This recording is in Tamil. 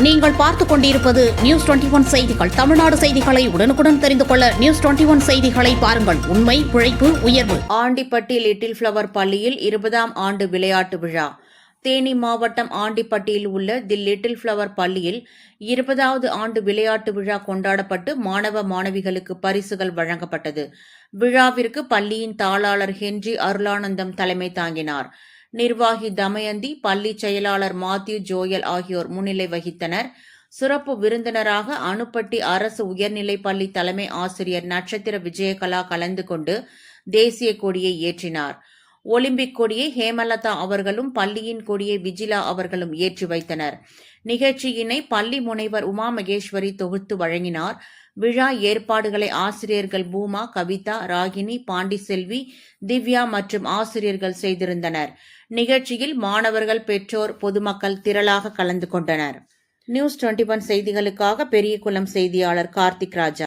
நீங்கள் பார்த்துக் கொண்டிருப்பது நியூஸ் டுவெண்டி ஒன் செய்திகள். தமிழ்நாடு செய்திகளை உடனுக்குடன் தெரிந்து கொள்ள நியூஸ் டுவெண்டி ஒன் செய்திகளை பாருங்கள். உண்மை உழைப்பு உயர்வு. ஆண்டிப்பட்டி லிட்டில் ஃப்ளவர் பள்ளியில் இருபதாம் ஆண்டு விளையாட்டு விழா. தேனி மாவட்டம் ஆண்டிப்பட்டியில் உள்ள தி லிட்டில் ஃப்ளவர் பள்ளியில் இருபதாவது ஆண்டு விளையாட்டு விழா கொண்டாடப்பட்டு மாணவ மாணவிகளுக்கு பரிசுகள் வழங்கப்பட்டது. விழாவிற்கு பள்ளியின் தாளாளர் ஹென்றி அருளானந்தம் தலைமை தாங்கினார். நிர்வாகி தமயந்தி பள்ளி செயலாளர் மாத்யூ ஜோயல் ஆகியோர் முன்னிலை வகித்தனர். சிறப்பு விருந்தினராக அணுப்பட்டி அரசு உயர்நிலைப் பள்ளி தலைமை ஆசிரியர் நட்சத்திர விஜயகலா கலந்து கொண்டு தேசிய கொடியை ஏற்றினார். ஒலிம்பிக் கொடியை ஹேமலதா அவர்களும் பள்ளியின் கொடியை விஜிலா அவர்களும் ஏற்றி வைத்தனர். நிகழ்ச்சியினை பள்ளி முனைவர் உமா மகேஸ்வரி தொகுத்து வழங்கினார். விழா ஏற்பாடுகளை ஆசிரியர்கள் பூமா கவிதா ராகினி பாண்டிசெல்வி திவ்யா மற்றும் ஆசிரியர்கள் செய்திருந்தனர். நிகழ்ச்சியில் மாணவர்கள் பெற்றோர் பொதுமக்கள் திரளாக கலந்து கொண்டனர். நியூஸ் டுவெண்டி ஒன் செய்திகளுக்காக பெரியகுளம் செய்தியாளர் கார்த்திக் ராஜா.